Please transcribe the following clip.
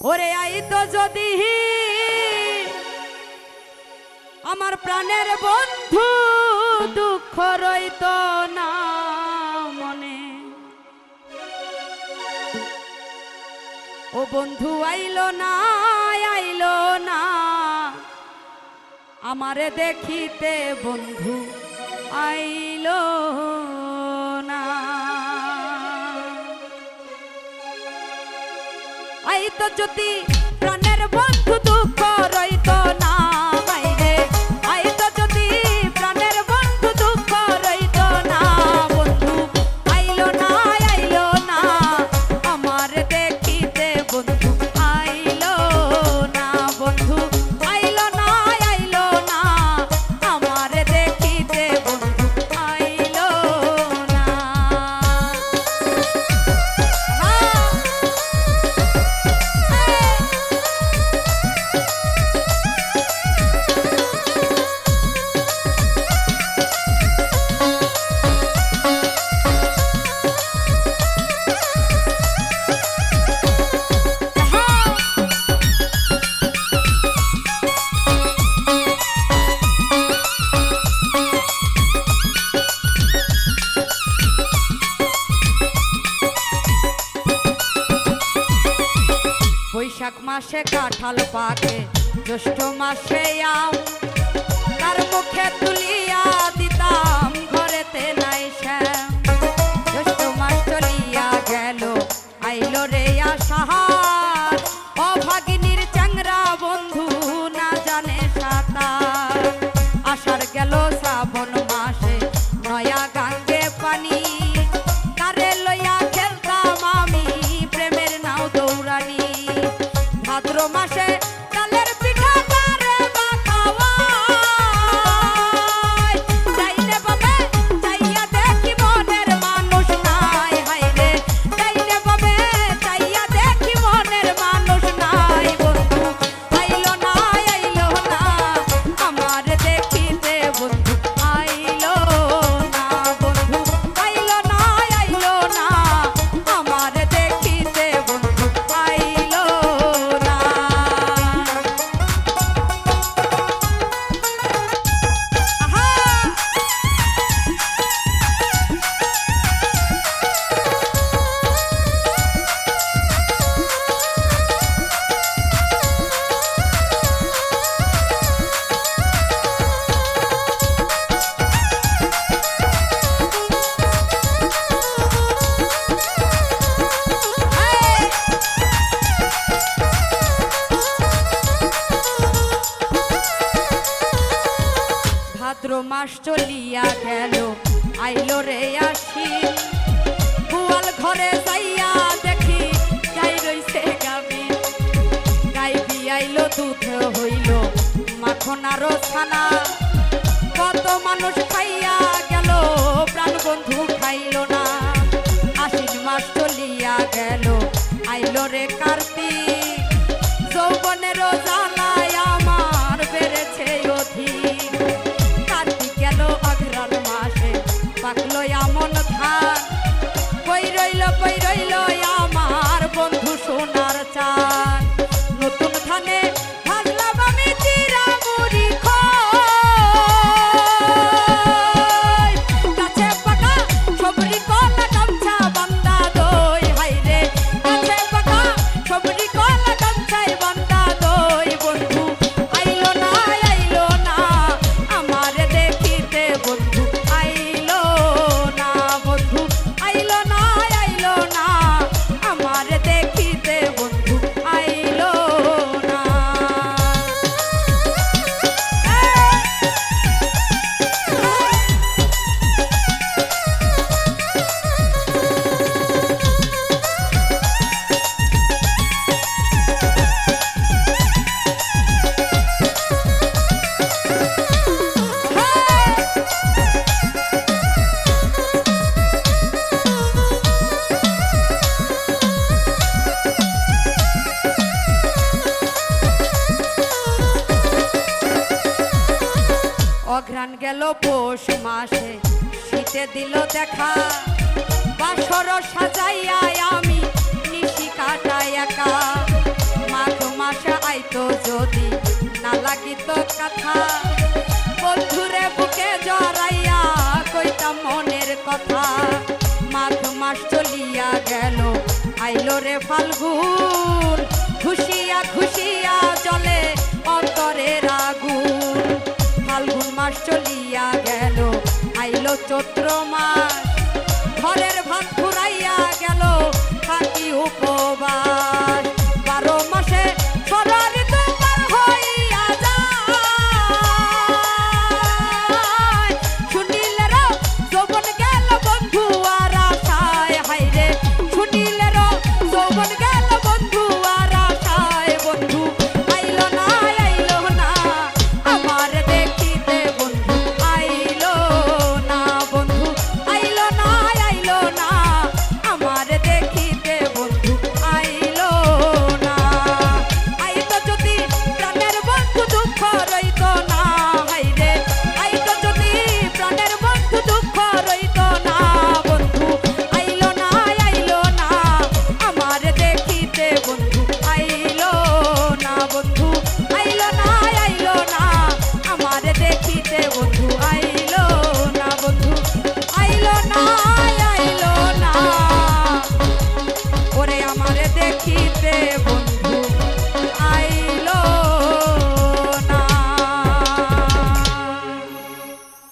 ওরে আই তো যদি আমার প্রাণের বন্ধু দুঃখ রইত না মনে। ও বন্ধু আইল না আইল না। আমারে দেখিতে বন্ধু আইলো তো যদি প্রাণের বন্ধু দুঃখ বৈশাখ মাসে কাঁঠাল পাকে, জ্যৈষ্ঠ মাসে আম। তার মুখে তুলিয়া দিতাম, ঘরেতে নাই শ্যাম। জ্যৈষ্ঠ মাস চলিয়া গেল, আইলো রে আশাহার অভাগিনীর চ্যাংরা বন্ধু, না জানে সাঁতার। আষাঢ় গেল, শ্রাবণ ভাদ্র মাস চলিয়া গেল। আইলো রে আসি। গোয়াল ঘরে যাইয়া দেখি গাই রইছে গাবি গাই বিয়াইলো দুধ হইল, মাখন আরও ছানা। কত মানুষ খাইয়া গেল, প্রাণ বন্ধু খাইল না। আশ্বিন মাস চলিয়া গেল, আইলো রে কার্তিক অঘ্রাণ গেল পোষ মাসে। শীতে দিল দেখা, বাসর সাজাইয়া আমি নিশি কাটাই একা। মাঘ মাসে আইতো যদি না লাগিত কথা, বন্ধুরে বুকে জড়াইয়া কইতাম মনের কথা। মাঘ মাস চলিয়া গেল, আইলো রে ফাল্গুন, খুশিয়া খুশি মাস চলিয়া গেল। আইল চৈত্র মাস ঘরের ভাত ফুরাইয়া গেল থাকি উপবাস।